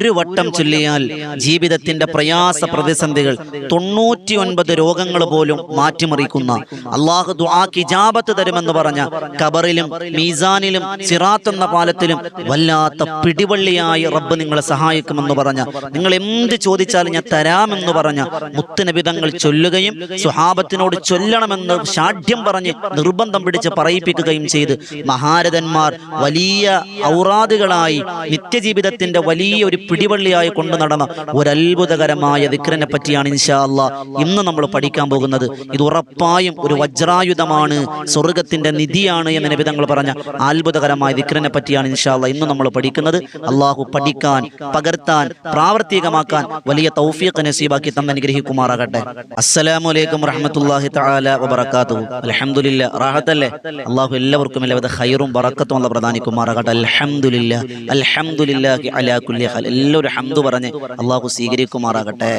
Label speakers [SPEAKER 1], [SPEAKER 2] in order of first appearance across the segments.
[SPEAKER 1] ഒരു വട്ടം ചൊല്ലിയാൽ ജീവിതത്തിന്റെ പ്രയാസ പ്രതിസന്ധികൾ തൊണ്ണൂറ്റി ഒൻപത് രോഗങ്ങൾ പോലും മാറ്റിമറിക്കുന്ന അള്ളാഹു ദുആക്ക് ഇജാബത്ത് തരുമെന്ന് പറഞ്ഞ കബറിലും മീസാനിലും സിറാത്ത് എന്ന പാലത്തിലും വല്ലാത്ത പിടിവള്ളിയായി റബ്ബ് നിങ്ങളെ സഹായിക്കുമെന്ന് പറഞ്ഞ നിങ്ങൾ എന്ത് ചോദിച്ചാലും ഞാൻ തരാമെന്ന് പറഞ്ഞ മുത്തുനബിതങ്ങൾ ചൊല്ലുകയും സുഹാബത്തിനോട് ചൊല്ലണമെന്ന് ഷാഠ്യം പറഞ്ഞ് നിർബന്ധം പിടിച്ച് പറയിപ്പിക്കുകയും ചെയ്ത് മഹാരഥന്മാർ വലിയ ഔറാദുകളായി നിത്യജീവിതത്തിന്റെ വലിയ ഒരു പിടിവള്ളിയായി കൊണ്ടു നടന്ന ഒരു അത്ഭുതകരമായ ദിക്രനെ പറ്റിയാണ് ഇൻഷാ അല്ലാ ഇന്ന് നമ്മൾ പഠിക്കാൻ പോകുന്നത് ഇത് ഉറപ്പായും ഒരു വജ്രായുധമാണ് സ്വർഗത്തിന്റെ നിധിയാണ് എന്ന് നബിതങ്ങൾ പറഞ്ഞ അത്ഭുതകരമായ ദിക്രനെ പറ്റിയാണ് ഇൻഷാ അല്ലാ ഇന്ന് നമ്മൾ പഠിക്കുന്നത്. അള്ളാഹു പഠിക്കാൻ പകർത്താൻ പ്രാവർത്തികമാക്കാൻ വലിയ തൗഫീഖ് നസീബാക്കി തന്നെ അനുഗ്രഹിക്കുമാറാകട്ടെ. അസ്സലാമു അലൈക്കും റഹ്മത്തുള്ളാഹി തആല വബറകാതുഹു. അൽഹംദുലില്ലാ. റാഹത്തല്ലേ? അള്ളാഹു എല്ലാവർക്കും എല്ലാവിധ ഖൈറും ബറക്കത്തും അല്ല പ്രധാനിക്കുമാറാകട്ടെ അൽഹംദുലില്ലാ. അൽഹംദുലില്ലാഹി അലാ കുല്ലി ഹാൽ എല്ലാവരും ഹന്തു പറഞ്ഞ് അള്ളാഹു സ്വീകരിക്കുമാറാകട്ടെ.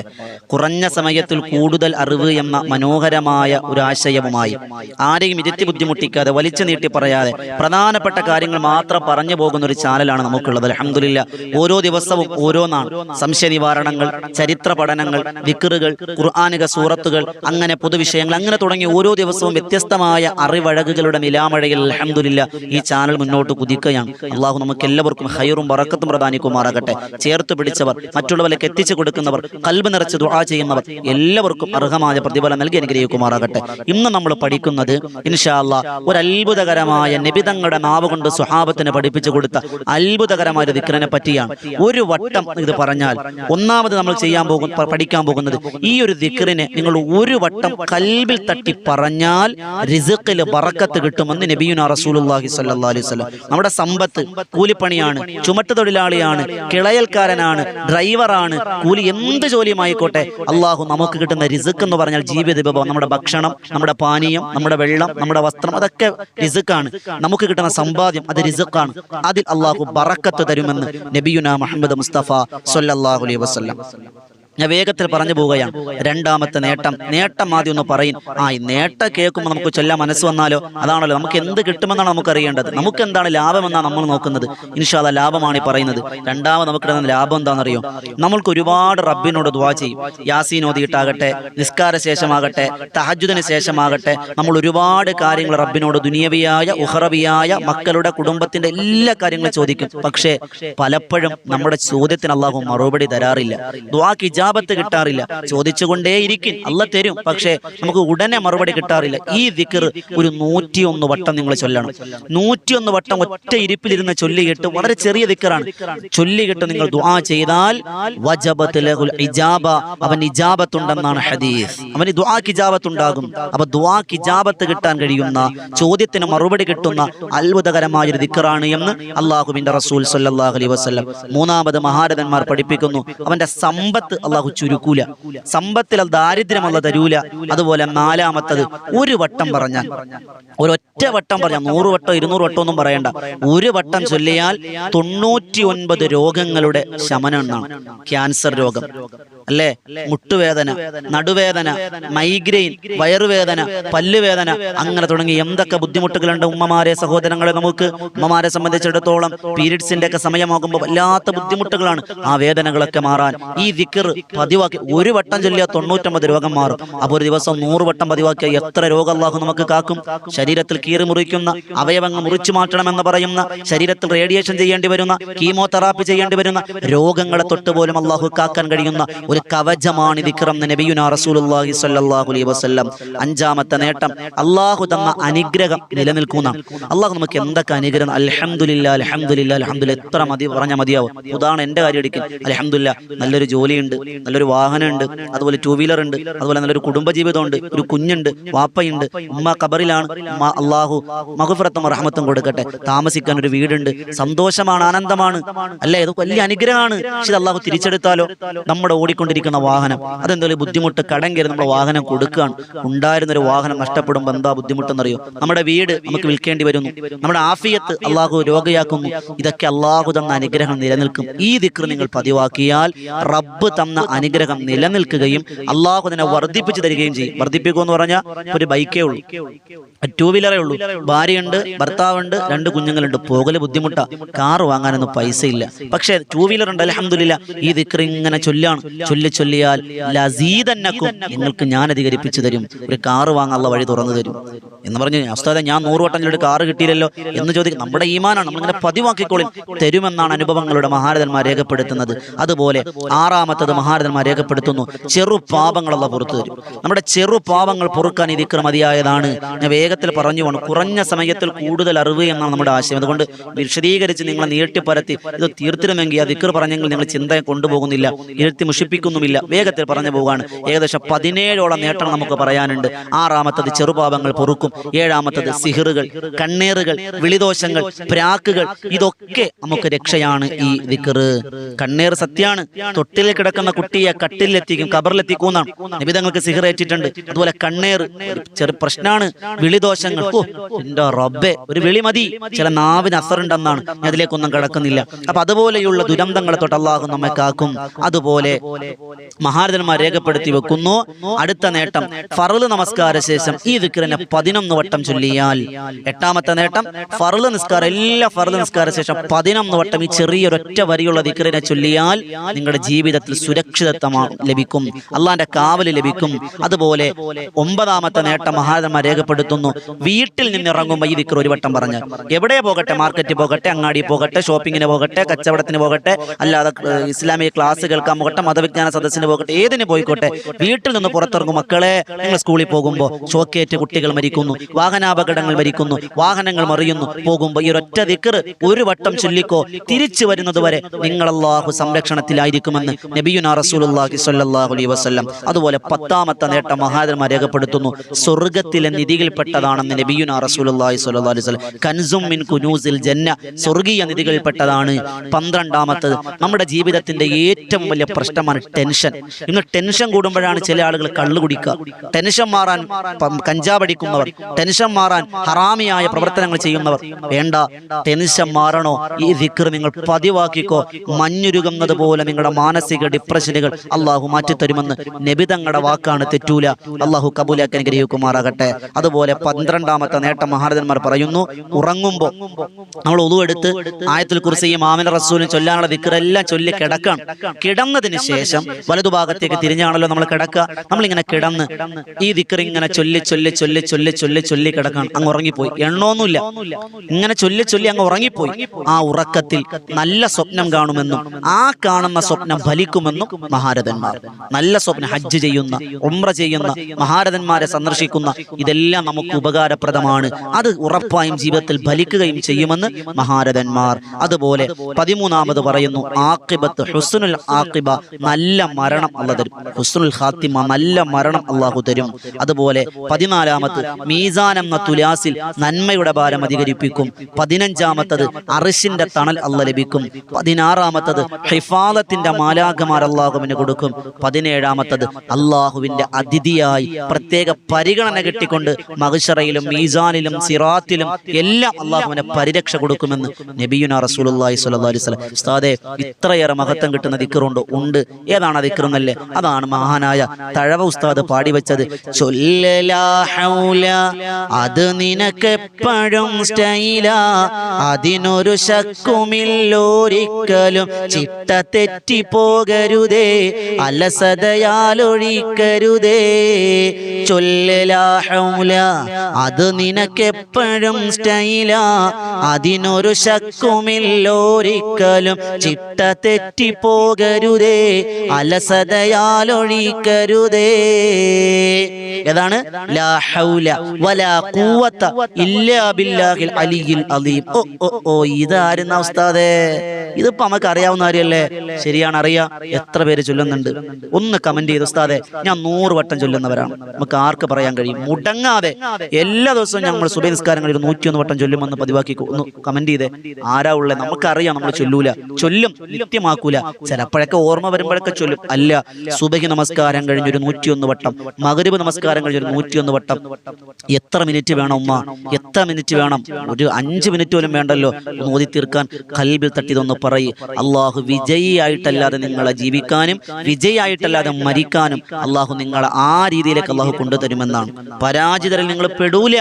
[SPEAKER 1] കുറഞ്ഞ സമയത്തിൽ കൂടുതൽ അറിവ് എന്ന മനോഹരമായ ഒരു ആശയവുമായി ആരെയും ഇരുത്തി ബുദ്ധിമുട്ടിക്കാതെ വലിച്ചു നീട്ടി പറയാതെ പ്രധാനപ്പെട്ട കാര്യങ്ങൾ മാത്രം പറഞ്ഞു പോകുന്ന ഒരു ചാനലാണ് നമുക്കുള്ളത്. അലഹമില്ല ഓരോ ദിവസവും ഓരോന്നാണ് സംശയ നിവാരണങ്ങൾ ചരിത്ര പഠനങ്ങൾ വിക്കറുകൾ ഖുർആാനിക സൂറത്തുകൾ അങ്ങനെ പൊതുവിഷയങ്ങൾ അങ്ങനെ തുടങ്ങി ഓരോ ദിവസവും വ്യത്യസ്തമായ അറിവഴകുകളുടെ നിലാമഴയിൽ അലഹമില്ല ഈ ചാനൽ മുന്നോട്ട് കുതിക്കുകയാണ്. അള്ളാഹു നമുക്ക് എല്ലാവർക്കും ഹൈറും വറക്കത്തും പ്രധാനിക്കുമാറാകട്ടെ ചേർത്ത് പിടിച്ചവർ മറ്റുള്ളവർക്ക് എത്തിച്ചു കൊടുക്കുന്നവർ കൽബ് നിറച്ച് ദുആ ചെയ്യുന്നവർ എല്ലാവർക്കും അർഹമായ പ്രതിഫലം നൽകി അനുഗ്രഹിക്കുമാറാകട്ടെ. ഇന്ന് നമ്മൾ പഠിക്കുന്നത് ഇൻഷാല്ല ഒരു അത്ഭുതകരമായ നിബിതങ്ങളുടെ നാവ് കൊണ്ട് സുഹാബത്തിന് പഠിപ്പിച്ചു കൊടുത്ത അത്ഭുതകരമായ ഒരു ദിക്രനെ പറ്റിയാണ് ഒരു വട്ടം ഇത് പറഞ്ഞാൽ ഒന്നാമത് നമ്മൾ ചെയ്യാൻ പോകും പഠിക്കാൻ പോകുന്നത് ഈ ഒരു ദിക്റിനെ നിങ്ങൾ ഒരു വട്ടം കൽബിൽ തട്ടി പറഞ്ഞാൽ റിസക്കിൽ ബറക്കത്ത് കിട്ടുമെന്ന് നബിയുന റസൂലുള്ളാഹി സ്വല്ലല്ലാഹി അലൈഹി വസല്ലം നമ്മുടെ സമ്പത്ത് കൂലിപ്പണിയാണ് ചുമട്ട് തൊഴിലാളിയാണ് കിളയൽക്കാരനാണ് ഡ്രൈവറാണ് കൂലി എന്ത് ജോലിയുമായിക്കോട്ടെ അള്ളാഹു നമുക്ക് കിട്ടുന്ന റിസുക്ക് എന്ന് പറഞ്ഞാൽ ജീവിത വിഭവം നമ്മുടെ ഭക്ഷണം നമ്മുടെ പാനീയം നമ്മുടെ വെള്ളം നമ്മുടെ വസ്ത്രം അതൊക്കെ റിസുക്കാണ് നമുക്ക് കിട്ടുന്ന സമ്പാദ്യം അത് റിസുക്കാണ് അതിൽ അള്ളാഹു ബറക്കത്ത് തരുമെന്ന് നബിയുന മുഹമ്മദ് മുസ്തഫ സല്ലല്ലാഹു അലൈഹി ഞാൻ വേഗത്തിൽ പറഞ്ഞു പോവുകയാണ്. രണ്ടാമത്തെ നേട്ടം. നേട്ടം ആദ്യം ഒന്ന് പറയും. ആ ഈ നേട്ടം കേൾക്കുമ്പോൾ നമുക്ക് ചൊല്ലാൻ മനസ്സ് വന്നാലോ? അതാണല്ലോ. നമുക്ക് എന്ത് കിട്ടുമെന്നാണ് നമുക്ക് അറിയേണ്ടത് നമുക്ക് എന്താണ് ലാഭമെന്നാണ് നമ്മൾ നോക്കുന്നത്. ഇൻഷാല്ല ലാഭമാണ് ഈ പറയുന്നത്. രണ്ടാമത് നമുക്ക് കിട്ടുന്ന ലാഭം എന്താണെന്നറിയോ? നമ്മൾക്ക് ഒരുപാട് റബ്ബിനോട് ദ്വാ ചെയ്യും. യാസീൻ ഓതിയിട്ടാകട്ടെ നിസ്കാര ശേഷമാകട്ടെ തഹജുദിന് ശേഷമാകട്ടെ നമ്മൾ ഒരുപാട് കാര്യങ്ങൾ റബ്ബിനോട് ദുനിയവിയായ ഉഹറവിയായ മക്കളുടെ കുടുംബത്തിന്റെ എല്ലാ കാര്യങ്ങളും ചോദിക്കും. പക്ഷേ പലപ്പോഴും നമ്മുടെ ചോദ്യത്തിന് അള്ളാഹു മറുപടി തരാറില്ല. ദ്വാക്ക് ഇജാബത്ത് കിട്ടാറില്ല. ചോദിച്ചുകൊണ്ടേയിരിക്കും അല്ല തരും. പക്ഷേ നമുക്ക് ഉടനെ മറുപടി കിട്ടാറില്ല. ഈ ദിക്കർ ഒരു നൂറ്റിയൊന്ന് വട്ടം നിങ്ങൾ ചൊല്ലണം. നൂറ്റിയൊന്ന് വട്ടം ഒറ്റ ഇരിപ്പിലിരുന്ന് ചൊല്ലിയിട്ട് വളരെ ചെറിയ ദിക്കറാണ്. ചൊല്ലിയിട്ട് നിങ്ങൾ ദുആ ചെയ്താൽ ഇജാബ അവൻ ഇജാബത്തുണ്ടെന്നാണ് ഹദീസ്. അവന് ദുആ കിജാബത്ത് ഉണ്ടാകും. അപ്പൊ ദുആ കിജാബത്ത് കിട്ടാൻ കഴിയുന്ന ചോദ്യത്തിന് മറുപടി കിട്ടുന്ന അത്ഭുതകരമായ ഒരു ദിക്കറാണ് എന്ന് അള്ളാഹുബിന്റെ റസൂൽ സല്ലല്ലാഹു അലൈഹി വസല്ലം. മൂന്നാമത് മഹാരഥന്മാർ പഠിപ്പിക്കുന്നു. അവന്റെ സമ്പത്ത് അള്ളാഹു ചുരുക്കൂല. സമ്പത്തിൽ ദാരിദ്ര്യമുള്ള തരൂല. അതുപോലെ നാലാമത്തത് ഒരു വട്ടം പറഞ്ഞാൽ. ഒരൊറ്റ വട്ടം പറഞ്ഞാൽ നൂറ് വട്ടം ഇരുന്നൂറ് വട്ടം ഒന്നും പറയണ്ട. ഒരു വട്ടം ചൊല്ലിയാൽ തൊണ്ണൂറ്റി ഒൻപത് രോഗങ്ങളുടെ ശമനം എന്നാണ്. ക്യാൻസർ രോഗം. അല്ലേ? മുട്ടുവേദന നടുവേദന മൈഗ്രെയിൻ വയറുവേദന പല്ലുവേദന അങ്ങനെ തുടങ്ങി എന്തൊക്കെ ബുദ്ധിമുട്ടുകളുണ്ട് ഉമ്മമാരെ സഹോദരങ്ങളെ നമുക്ക്? ഉമ്മമാരെ സംബന്ധിച്ചിടത്തോളം പീരീഡ്സിന്റെ ഒക്കെ സമയമാകുമ്പോൾ വല്ലാത്ത ബുദ്ധിമുട്ടുകളാണ് ആ വേദനകളൊക്കെ മാറാൻ. ഈ ദിക്കർ പതിവാക്കി ഒരു വട്ടം ചൊല്ലിയാൽ തൊണ്ണൂറ്റമ്പത് രോഗം മാറും. അപ്പോൾ ഒരു ദിവസം നൂറ് വട്ടം പതിവാക്കിയ എത്ര രോഗം അള്ളാഹു നമുക്ക് കാക്കും? ശരീരത്തിൽ കീറി മുറിക്കുന്ന അവയവങ്ങൾ മുറിച്ചു മാറ്റണമെന്ന് പറയുന്ന ശരീരത്തിൽ റേഡിയേഷൻ ചെയ്യേണ്ടി വരുന്ന കീമോതെറാപ്പി ചെയ്യേണ്ടി വരുന്ന രോഗങ്ങളെ തൊട്ട് പോലും അള്ളാഹു കാക്കാൻ കഴിയുന്ന ഒരു കവചമാണ് വിക്രം നബിയുന റസൂലുള്ളാഹി സ്വല്ലല്ലാഹു അലൈഹി വസല്ലം. അഞ്ചാമത്തെ നേട്ടം അള്ളാഹു തന്ന അനുഗ്രഹം നിലനിൽക്കുന്ന. അള്ളാഹു നമുക്ക് എന്തൊക്കെ അനുഗ്രഹം? അലഹമില്ല അലഹമില്ല അലഹമില്ല എത്ര മതി പറഞ്ഞാൽ മതിയാവും. ഉദാഹരണം എന്റെ കാര്യം എടുക്കും അൽഹംദുലില്ല നല്ലൊരു ജോലിയുണ്ട് നല്ലൊരു വാഹനമുണ്ട്. അതുപോലെ ടൂ വീലർ ഉണ്ട് അതുപോലെ നല്ലൊരു കുടുംബജീവിതമുണ്ട്. ഒരു കുഞ്ഞുണ്ട്. വാപ്പയുണ്ട്. ഉമ്മ കബറിലാണ് അള്ളാഹു മഹുഫറത്തും റഹ്മത്തും കൊടുക്കട്ടെ. താമസിക്കാൻ ഒരു വീടുണ്ട്. സന്തോഷമാണ് ആനന്ദമാണ്. അല്ലേ? ഇത് വലിയ അനുഗ്രഹമാണ്. പക്ഷെ അള്ളാഹു തിരിച്ചെടുത്താലോ? നമ്മുടെ ഓടിക്കൊണ്ടിരിക്കുന്ന വാഹനം. അതെന്തായാലും ബുദ്ധിമുട്ട് കടം കയറി നമ്മുടെ വാഹനം കൊടുക്കുകയാണ്. ഉണ്ടായിരുന്ന ഒരു വാഹനം നഷ്ടപ്പെടുമ്പോൾ എന്താ ബുദ്ധിമുട്ടെന്നറിയോ? നമ്മുടെ വീട് നമുക്ക് വിൽക്കേണ്ടി വരുന്നു. നമ്മുടെ ആഫിയത്ത് അള്ളാഹു രോഗയാക്കുന്നു. ഇതൊക്കെ അള്ളാഹു തന്ന അനുഗ്രഹം നിലനിൽക്കും. ഈ ദിക്ർ നിങ്ങൾ പതിവാക്കിയാൽ റബ്ബ് തന്ന അനുഗ്രഹം നിലനിൽക്കുകയും അള്ളാഹു തന്നെ വർദ്ധിപ്പിച്ചു തരികയും ചെയ്യും. വർദ്ധിപ്പിക്കുക എന്ന് പറഞ്ഞാൽ ഒരു ബൈക്കേ ഉള്ളൂ. ടൂ വീലറേ ഉള്ളൂ. ഭാര്യയുണ്ട് ഭർത്താവുണ്ട് രണ്ട് കുഞ്ഞുങ്ങളുണ്ട്. പോകൽ ബുദ്ധിമുട്ടാ. കാർ വാങ്ങാനൊന്നും പൈസ ഇല്ല പക്ഷേ ടൂ വീലർ ഉണ്ട് അലഹമില്ല ഈ ദിക്ർ ഇങ്ങനെ ചൊല്ലാണ്. ചൊല്ലി ചൊല്ലിയാൽ ലസീതന്നക്കും നിങ്ങൾക്ക് ഞാൻ അധികരിപ്പിച്ചു തരും. ഒരു കാറ് വാങ്ങാനുള്ള വഴി തുറന്നു തരും. എന്ന് പറഞ്ഞു ഉസ്താദെ ഞാൻ നൂറ് വട്ടം ഒരു കാറ് കിട്ടിയില്ലല്ലോ എന്ന് ചോദിക്കും. നമ്മുടെ ഈമാനാണ്. നമ്മളിങ്ങനെ പതിവാക്കിക്കോളിൽ തരുമെന്നാണ് അനുഭവങ്ങളുടെ മഹാരഥന്മാർ രേഖപ്പെടുത്തുന്നത്. അതുപോലെ ആറാമത്തത് മഹാരഥന്മാർ രേഖപ്പെടുത്തുന്നു. ചെറു പാപങ്ങളുള്ള പുറത്തു തരും. നമ്മുടെ ചെറു പാപങ്ങൾ പൊറുക്കാൻ ഈ ദിക്ർ മതിയായതാണ് ഞാൻ വേഗത്തിൽ പറഞ്ഞു പോകണം കുറഞ്ഞ സമയത്തിൽ കൂടുതൽ അറിവ് എന്നാണ് നമ്മുടെ ആശയം. അതുകൊണ്ട് വിശദീകരിച്ച് നിങ്ങളെ നീട്ടിപ്പരത്തി ഇത് തീർത്തിരുമെങ്കിൽ ആ ദിക്കർ പറഞ്ഞെങ്കിൽ നിങ്ങൾ ചിന്തയെ കൊണ്ടുപോകുന്നില്ല. ഇരുത്തി മുഷിപ്പിക്കുന്നുമില്ല. വേഗത്തിൽ പറഞ്ഞു പോവുകയാണ്. ഏകദേശം പതിനേഴോളം നേട്ടം നമുക്ക് പറയാനുണ്ട്. ആറാമത്തത് ചെറുപാപങ്ങൾ പൊറുക്കും. ഏഴാമത്തത് സിഹിറുകൾ കണ്ണേറുകൾ വിളിദോഷങ്ങൾ പ്രാക്കുകൾ. ഇതൊക്കെ നമുക്ക് രക്ഷയാണ് ഈ ദിക്കറ് കണ്ണേർ സത്യാണ്. തൊട്ടിൽ കിടക്കുന്ന കുട്ടിയെ കട്ടിലെത്തിക്കും കബറിലെത്തിക്കും എന്നാണ് നിബിതങ്ങൾക്ക് സിഹറേറ്റിട്ടുണ്ട് അതുപോലെ കണ്ണേർ ചെറു പ്രശ്നമാണ് വിളിദോഷങ്ങൾ. എന്റെ റബ്ബെ ഒരു വിളി മതി. ചില നാവിന് അസറുണ്ടെന്നാണ്. അതിലേക്കൊന്നും കിടക്കുന്നില്ല. അപ്പൊ അതുപോലെയുള്ള ദുരന്തങ്ങളെ തൊട്ട് നമ്മെ കാക്കും. അതുപോലെ മഹാരഥന്മാർ രേഖപ്പെടുത്തി വെക്കുന്നു. അടുത്ത നേട്ടം ഫറൽ നമസ്കാര ശേഷം ഈ വിക്രനെ പതിനൊന്ന് വട്ടം ചൊല്ലിയാൽ എട്ടാമത്തെ നേട്ടം ഫറൽ നിസ്കാരം എല്ലാ ഫറൽ നിസ്കാര ശേഷം പതിനൊന്ന് വട്ടം ഈ ചെറിയൊരൊറ്റ വരിയുള്ള വിക്രനെ ചൊല്ലിയാൽ നിങ്ങളുടെ ജീവിതത്തിൽ സുരക്ഷിതത്വം ലഭിക്കും. അള്ളാന്റെ കാവൽ ലഭിക്കും. അതുപോലെ ഒമ്പതാമത്തെ നേട്ടം മഹാരമ രേഖപ്പെടുത്തുന്നു. വീട്ടിൽ നിന്ന് ഇറങ്ങുമ്പോൾ ഈ ദിക്ർ ഒരു വട്ടം പറഞ്ഞു. എവിടെ പോകട്ടെ? മാർക്കറ്റിൽ പോകട്ടെ? അങ്ങാടി പോകട്ടെ? ഷോപ്പിങ്ങിന് പോകട്ടെ? കച്ചവടത്തിന് പോകട്ടെ? അല്ലാതെ ഇസ്ലാമിക ക്ലാസ് കേൾക്കാൻ പോകട്ടെ മതവിജ്ഞാന സദസ്സിന് പോകട്ടെ? ഏതിന് പോയിക്കോട്ടെ വീട്ടിൽ നിന്ന് പുറത്തിറങ്ങും മക്കളെ നിങ്ങൾ സ്കൂളിൽ പോകുമ്പോൾ ഷോക്കേറ്റ് കുട്ടികൾ മരിക്കുന്നു. വാഹനാപകടങ്ങൾ മരിക്കുന്നു. വാഹനങ്ങൾ മറിയുന്നു. പോകുമ്പോൾ ഈ ഒറ്റ ദിക്ർ ഒരു വട്ടം ചൊല്ലിക്കോ? തിരിച്ചു വരുന്നത് വരെ നിങ്ങൾ അള്ളാഹു സംരക്ഷണത്തിലായിരിക്കുമെന്ന് നബിയുന റസൂലുള്ളാഹി സ്വല്ലല്ലാഹു അലൈഹി വസല്ലം അതുപോലെ പത്താമത്തെ നേട്ടം മഹാദന്മാർ രേഖപ്പെടുത്തുന്നു. സ്വർഗത്തിലെ നിധികൾപ്പെട്ടതാണെന്ന് നബിയുന റസൂലുള്ളാഹി സ്വല്ലല്ലാഹു അലൈഹി വസല്ലം കൻസും ജന്ന സ്വർഗീയ നിധികളിൽപ്പെട്ടതാണ്. പന്ത്രണ്ടാമത്തത് നമ്മുടെ ജീവിതത്തിന്റെ ഏറ്റവും വലിയ പ്രശ്നമാണ് ടെൻഷൻ. ഇന്ന് ടെൻഷൻ കൂടുമ്പോഴാണ് ചില ആളുകൾ കള്ളു കുടിക്കുക. ടെൻഷൻ മാറാൻ കഞ്ചാവടിക്കുന്നവർ ടെൻഷൻ മാറാൻ ഹറാമിയായ പ്രവർത്തനങ്ങൾ ചെയ്യുന്നവർ വേണ്ട. ടെൻഷൻ മാറണോ? ഈ ദിക്കർ നിങ്ങൾ പതിവാക്കിക്കോ. മഞ്ഞുരുകുന്നത് പോലെ നിങ്ങളുടെ മാനസിക ഡിപ്രഷനുകൾ അള്ളാഹു മാറ്റിത്തരുമെന്ന് നബിതങ്ങളുടെ വാക്കാണ് തെറ്റൂല. അള്ളാഹു കബൂലാക്കി അനുഗ്രഹിക്കുമാറാകട്ടെ. അതുപോലെ പന്ത്രണ്ടാമത്തെ നേട്ടം മഹാരഥന്മാർ പറയുന്നു ഉറങ്ങുമ്പോൾ നമ്മൾ ഉതുവെടുത്ത് ആയത്തിൽ കുറിച്ചും ആമിന റസൂലും ചൊല്ലാനുള്ള വിക്രെല്ലാം ചൊല്ലി കിടക്കണം കിടന്നതിന് ശേഷം വലതുഭാഗത്തേക്ക് തിരിഞ്ഞാണല്ലോ നമ്മൾ കിടക്കുക. നമ്മളിങ്ങനെ കിടന്ന് ഈ വിക്രി ഇങ്ങനെ ചൊല്ലി ചൊല്ലി ചൊല്ലി ചൊല്ലി ചൊല്ലി ചൊല്ലി കിടക്കണം അങ്ങ് ഉറങ്ങിപ്പോയി. എണ്ണമൊന്നുമില്ല. ഇങ്ങനെ ചൊല്ലി ചൊല്ലി അങ്ങ് ഉറങ്ങിപ്പോയി. ആ ഉറക്കത്തിൽ നല്ല സ്വപ്നം കാണുമെന്നും ആ കാണുന്ന സ്വപ്നം ഫലിക്കുമെന്നും മഹാരഥന്മാർ നല്ല സ്വപ്നം ഹജ്ജ് ചെയ്യുന്ന ഉമ്ര ചെയ്യുന്ന മഹാരഥന്മാരെ സന്ദർശിക്കുന്ന ഇതെല്ലാം നമുക്ക് ഉപകാരപ്രദമാണ്. അത് ഉറപ്പായും ജീവിതത്തിൽ ഫലിക്കുകയും ചെയ്യുമെന്ന് മഹാരഥന്മാർ. അതുപോലെ പതിമൂന്നാമത് പറയുന്നു ആക്കിബത്ത് ഹുസ്നുൽ ആക്കിബ നല്ല മരണം അല്ല തരും ഹുസ്നുൽ ഹാത്തിമ നല്ല മരണം അള്ളാഹു തരും. അതുപോലെ പതിനാലാമത്ത് മീസാൻ എന്ന തുലാസിൽ നന്മയുടെ ഭാരം അധികരിപ്പിക്കും. പതിനഞ്ചാമത്തത് അറിഷിന്റെ തണൽ അല്ല ലഭിക്കും. പതിനാറാമത്തത് ഹിഫാലത്തിന്റെ മാലാഖമാർ അള്ളാഹുവിന് കൊടുക്കും. പതിനേഴാമത്തത് അള്ളാഹുവിന്റെ അതിഥിയായി പ്രത്യേക പരിഗണന കിട്ടിക്കൊണ്ട് മഹിഷറയിലും മീസാനിലും സിറാത്തിലും എല്ലാം അള്ളാഹുവിനെ പരിരക്ഷ കൊടുക്കുമെന്ന് നബിയുന വസല്ലം. ഉസ്താദേ ഇത്രയേറെ മഹത്വം കിട്ടുന്ന ദിക്റുണ്ട്. ഉണ്ട്. ഏതാണ് ആ ദിക്റെന്നല്ലേ അതാണ് മഹാനായ തഴവ ഉസ്താദ് പാടി വെച്ചത്. ചൊല്ലലാ ഹൗല അത് നിനക്കെപ്പോഴും സ്റ്റൈല അതിനൊരു ശക്കുമില്ലോരിക്കലും ചിട്ട തെറ്റി പോകരുതേ അലസതയാലൊഴിക്കരുതേ. ചൊല്ലലാ ഹൗല അത് നിനക്കെപ്പോഴും സ്റ്റൈല. അതിനൊരു ശക്കുമില്ലോരിക്കലും ചിട്ട തെറ്റിപ്പോകരുതേ അലസതയാലൊഴിക്കരുതേ. ഏതാണ്? ലാഹൗല വലാ ഖുവത ഇല്ലാ ബില്ലാഹിൽ അലിയിൽ അലീം. ഓ ഓ ഓ ഇതായിരുന്ന ഉസ്താദേ? ഇതിപ്പോ നമുക്ക് അറിയാവുന്ന കാര്യമല്ലേ ശരിയാണ് അറിയാം എത്ര പേര് ചൊല്ലുന്നുണ്ട്? ഒന്ന് കമന്റ് ചെയ്ത് ഉസ്താദെ ഞാൻ നൂറ് വട്ടം ചൊല്ലുന്നവരാണ്. നമുക്ക് ആർക്ക് പറയാൻ കഴിയും? മുടങ്ങാതെ എല്ലാ ദിവസവും ഞങ്ങൾ സുബൈ നിസ്കാരങ്ങളിൽ നൂറ്റിയൊന്ന് വട്ടം ചൊല്ലുമെന്ന് പതിവാക്കി ഒന്ന് കമന്റ് ചെയ്തേ. ആരാ ഉള്ളത് നമുക്കറിയാം നമ്മൾ ചൊല്ലൂല. ചൊല്ലും നിത്യമാക്കൂല. ചിലപ്പോഴൊക്കെ ഓർമ്മ വരുമ്പോഴൊക്കെ ചൊല്ലും. അല്ല സുബഹി നമസ്കാരം കഴിഞ്ഞൊരു നൂറ്റിയൊന്ന് വട്ടം മകരുവ് നമസ്കാരം കഴിഞ്ഞൊരു നൂറ്റിയൊന്ന് വട്ടം. എത്ര മിനിറ്റ് വേണം ഉമ്മ? എത്ര മിനിറ്റ് വേണം? ഒരു അഞ്ച് മിനിറ്റ് പോലും വേണ്ടല്ലോ. ഒന്ന് ഓതി തീർക്കാൻ കൽബിൽ തട്ടിയതൊന്ന് പറയും. അള്ളാഹു വിജയിയായിട്ടല്ലാതെ നിങ്ങളെ ജീവിക്കാൻ ജീവിക്കാനും വിജയായിട്ടല്ലാതെ മരിക്കാനും അള്ളാഹു നിങ്ങളെ ആ രീതിയിലേക്ക് അള്ളാഹു കൊണ്ടുതരുമെന്നാണ്. പരാജിതരിൽ നിങ്ങൾ പെടൂല.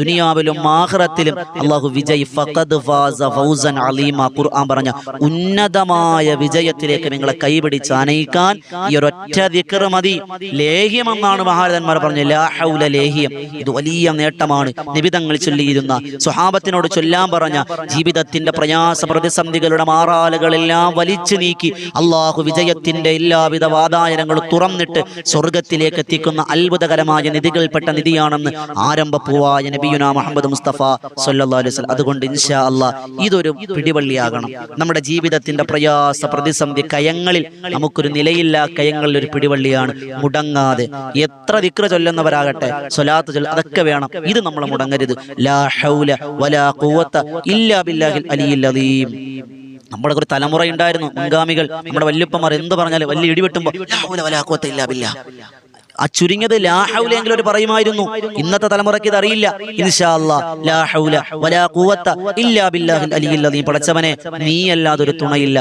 [SPEAKER 1] ദുനിയാവിലും ആഖിറത്തിലും അള്ളാഹു വിജയ്. ഫഖദ് ഫാസ ഫൗസൻ അലീമ ഖുർആൻ പറഞ്ഞ ഉന്നതമായ വിജയത്തിലേക്ക് നിങ്ങളെ കൈപിടിച്ച് അനയിക്കാൻ ഈ ഒരൊറ്റ ദിക്ർ മതി. ലേഹ്യമെന്നാണ് മഹാരഥന്മാർ പറഞ്ഞ ലാ ഹൗല ലേഹ്യം. ഇത് വലിയ നേട്ടമാണ്. നിബിതങ്ങൾ ചൊല്ലിയിരുന്ന സ്വഹാബത്തിനോട് ചൊല്ലാൻ പറഞ്ഞ ജീവിതത്തിന്റെ പ്രയാസ പ്രതിസന്ധികളുടെ മാറാലുകളെല്ലാം വലിച്ചു നീക്കി അള്ളാഹു വിജയത്തിന്റെ എല്ലാവിധ വാതായനങ്ങളും തുറന്നിട്ട് സ്വർഗത്തിലേക്ക് എത്തിക്കുന്ന അത്ഭുതകരമായ നിധികൾപ്പെട്ട നിധിയാണെന്ന് ആരംഭപ്പൂവായ നബിയുന മുഹമ്മദ് മുസ്തഫ വസല്ലം. അതുകൊണ്ട് ഇൻഷാ അല്ല ഇതൊരു പിടിവള്ളിയാകണം. നമ്മുടെ ജീവിതത്തിന്റെ പ്രയാസ പ്രതിസന്ധി കയങ്ങളിൽ നമുക്കൊരു നിലയില്ല. കയങ്ങളിൽ ഒരു പിടിവള്ളിയാണ്. മുടങ്ങാതെ എത്ര വിക്ര ചൊല്ലുന്നവരാകട്ടെ സ്വലാത്ത് ചൊല്ല അതൊക്കെ വേണം. ഇത് നമ്മൾ മുടങ്ങരുത്. ലാ ഹൗല വലാ ഇല്ലാ ബില്ലാഹിൽ അലിയിൽ അലീം നമ്മുടെ ഒരു തലമുറ ഉണ്ടായിരുന്നു മുൻഗാമികൾ നമ്മുടെ വല്യപ്പന്മാർ എന്ത് പറഞ്ഞാലും വലിയ ഇടിവെട്ടുമ്പോ ആ ചുരുങ്ങിയത് ലാഹൗലെങ്കിലും ഒരു പറയുമായിരുന്നു. ഇന്നത്തെ തലമുറയ്ക്ക് ഇത് അറിയില്ല. അലീം പടച്ചവനെ നീ അല്ലാതെ ഒരു തുണയില്ല.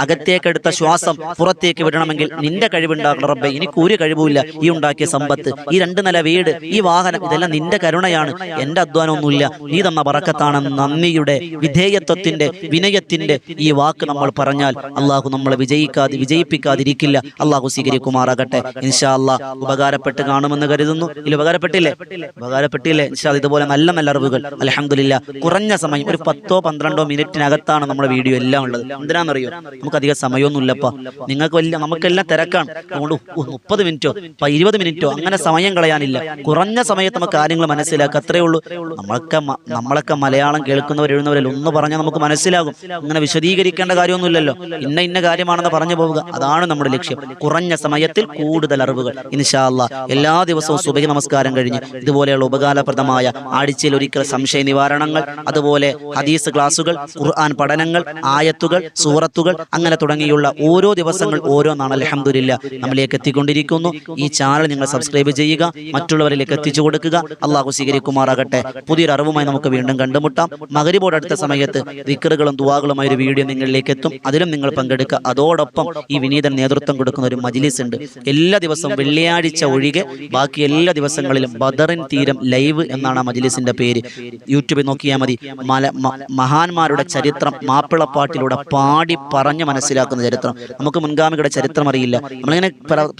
[SPEAKER 1] അകത്തേക്ക് എടുത്ത ശ്വാസം പുറത്തേക്ക് വിടണമെങ്കിൽ നിന്റെ കഴിവുണ്ടാക്കണം റബ്ബെ. എനിക്ക് ഒരു കഴിവുമില്ല. ഈ ഉണ്ടാക്കിയ സമ്പത്ത് ഈ രണ്ട് നില വീട് ഈ വാഹനം ഇതെല്ലാം നിന്റെ കരുണയാണ്. എന്റെ അധ്വാനമൊന്നുമില്ല. നീ തന്ന പറക്കത്താണ് നന്ദിയുടെ വിധേയത്വത്തിന്റെ വിനയത്തിന്റെ ഈ വാക്ക് നമ്മൾ പറഞ്ഞാൽ അള്ളാഹു നമ്മളെ വിജയിക്കാതെ വിജയിപ്പിക്കാതിരിക്കില്ല. അള്ളാഹു സ്വീകരിക്കുമാറാകട്ടെ. ഇൻഷാ അല്ലാ. ഉപകാരപ്പെട്ട് കാണുമെന്ന് കരുതുന്നു. ഇല്ല ഉപകാരപ്പെട്ടില്ലേ? ഉപകാരപ്പെട്ടില്ലേ? ഇതുപോലെ നല്ല നല്ല അറിവുകൾ. അലഹമില്ല കുറഞ്ഞ സമയം ഒരു പത്തോ പന്ത്രണ്ടോ മിനിറ്റിനകത്താണ് നമ്മുടെ വീഡിയോ എല്ലാം ഉള്ളത്. എന്തിനാണെന്നറിയോ നമുക്ക് അധികം സമയമൊന്നും സമയമൊന്നുമില്ലപ്പാ. നിങ്ങൾക്ക് വലിയ നമുക്കെല്ലാം തിരക്കാണ്. അതുകൊണ്ട് മുപ്പത് മിനിറ്റോ ഇരുപത് മിനിറ്റോ അങ്ങനെ സമയം കളയാനില്ല. കുറഞ്ഞ സമയത്ത് നമുക്ക് കാര്യങ്ങൾ മനസ്സിലാക്കുക അത്രേ ഉള്ളൂ. നമ്മളൊക്കെ നമ്മളൊക്കെ മലയാളം കേൾക്കുന്നവർ എഴുതുന്നവരിൽ ഒന്ന് പറഞ്ഞാൽ നമുക്ക് മനസ്സിലാകും. അങ്ങനെ വിശദീകരിക്കേണ്ട കാര്യമൊന്നുമില്ലല്ലോ. ഇന്ന ഇന്ന കാര്യമാണെന്ന് പറഞ്ഞു പോവുക. അതാണ് നമ്മുടെ ലക്ഷ്യം. കുറഞ്ഞ സമയത്തിൽ കൂടുതൽ അറിവുകൾ. ഇൻഷാ അല്ലാ എല്ലാ ദിവസവും സുബഹി നമസ്കാരം കഴിഞ്ഞ് ഇതുപോലെയുള്ള ഉപകാരപ്രദമായ ആഴ്ചയിൽ ഒരിക്കൽ സംശയ നിവാരണങ്ങൾ അതുപോലെ ഹദീസ് ക്ലാസുകൾ ഖുർആൻ പഠനങ്ങൾ ആയത്തുകൾ സൂറത്തുകൾ അങ്ങനെ തുടങ്ങിയുള്ള ഓരോ ദിവസങ്ങൾ ഓരോന്നാണ്. അലഹമുല്ല നമ്മളിലേക്ക് എത്തിക്കൊണ്ടിരിക്കുന്നു. ഈ ചാനൽ നിങ്ങൾ സബ്സ്ക്രൈബ് ചെയ്യുക മറ്റുള്ളവരിലേക്ക് എത്തിച്ചു കൊടുക്കുക. അള്ളാഹു സ്വീകരിക്കുമാറാകട്ടെ. പുതിയൊരു അറിവുമായി നമുക്ക് വീണ്ടും കണ്ടുമുട്ടാം. മകരിബോട് അടുത്ത സമയത്ത് ദിക്കറുകളും ദുവാകളുമായ ഒരു വീഡിയോ നിങ്ങളിലേക്ക് എത്തും. അതിലും നിങ്ങൾ പങ്കെടുക്കുക. അതോടൊപ്പം ഈ വിനീതൻ നേതൃത്വം കൊടുക്കുന്ന ഒരു മജിലിസ് ഉണ്ട്. എല്ലാ ദിവസവും വെള്ളിയാഴ്ച ഒഴികെ ബാക്കി എല്ലാ ദിവസങ്ങളിലും ബദറിൻ തീരം ലൈവ് എന്നാണ് മജ്ലിസിന്റെ പേര്. യൂട്യൂബിൽ നോക്കിയാൽ മതി. മല മഹാന്മാരുടെ ചരിത്രം മാപ്പിളപ്പാട്ടിലൂടെ പാടി പറഞ്ഞ് മനസ്സിലാക്കുന്ന ചരിത്രം. നമുക്ക് മുൻഗാമികളുടെ ചരിത്രം അറിയില്ല. നമ്മളിങ്ങനെ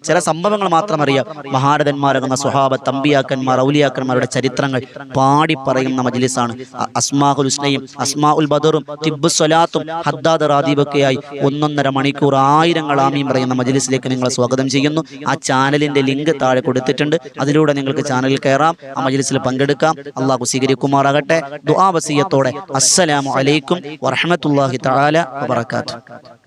[SPEAKER 1] ചില സംഭവങ്ങൾ മാത്രം അറിയാം. മഹാരഥന്മാരാകുന്ന സ്വഹാബ തമ്പിയാക്കന്മാർ ഔലിയാക്കന്മാരുടെ ചരിത്രങ്ങൾ പാടി പറയുന്ന മജ്ലിസാണ്. അസ്മാഹുൽ ഹുസ്നയും അസ്മാ ഉൽ ബദറും തിബ്ബു സ്വലാത്തും ഹദ്ദാദ് റാദീബൊക്കെയായി ഒന്നൊന്നര മണിക്കൂർ ആയിരങ്ങൾ ആമീം പറയുന്ന മജ്ലിസിലേക്ക് നിങ്ങളെ സ്വാഗതം ചെയ്യുന്നു. ആ ചാനലിന്റെ ലിങ്ക് താഴെ കൊടുത്തിട്ടുണ്ട്. അതിലൂടെ നിങ്ങൾക്ക് ചാനലിൽ കയറാം. ആ മജിലിസിൽ പങ്കെടുക്കാം. അള്ളാഹു സ്വീകരിക്കുമാറാകട്ടെ. ദുആ വസിയത്തോടെ. അസ്സലാമു അലൈക്കും വറഹ്മത്തുള്ളാഹി തആല വബറകാതുഹു.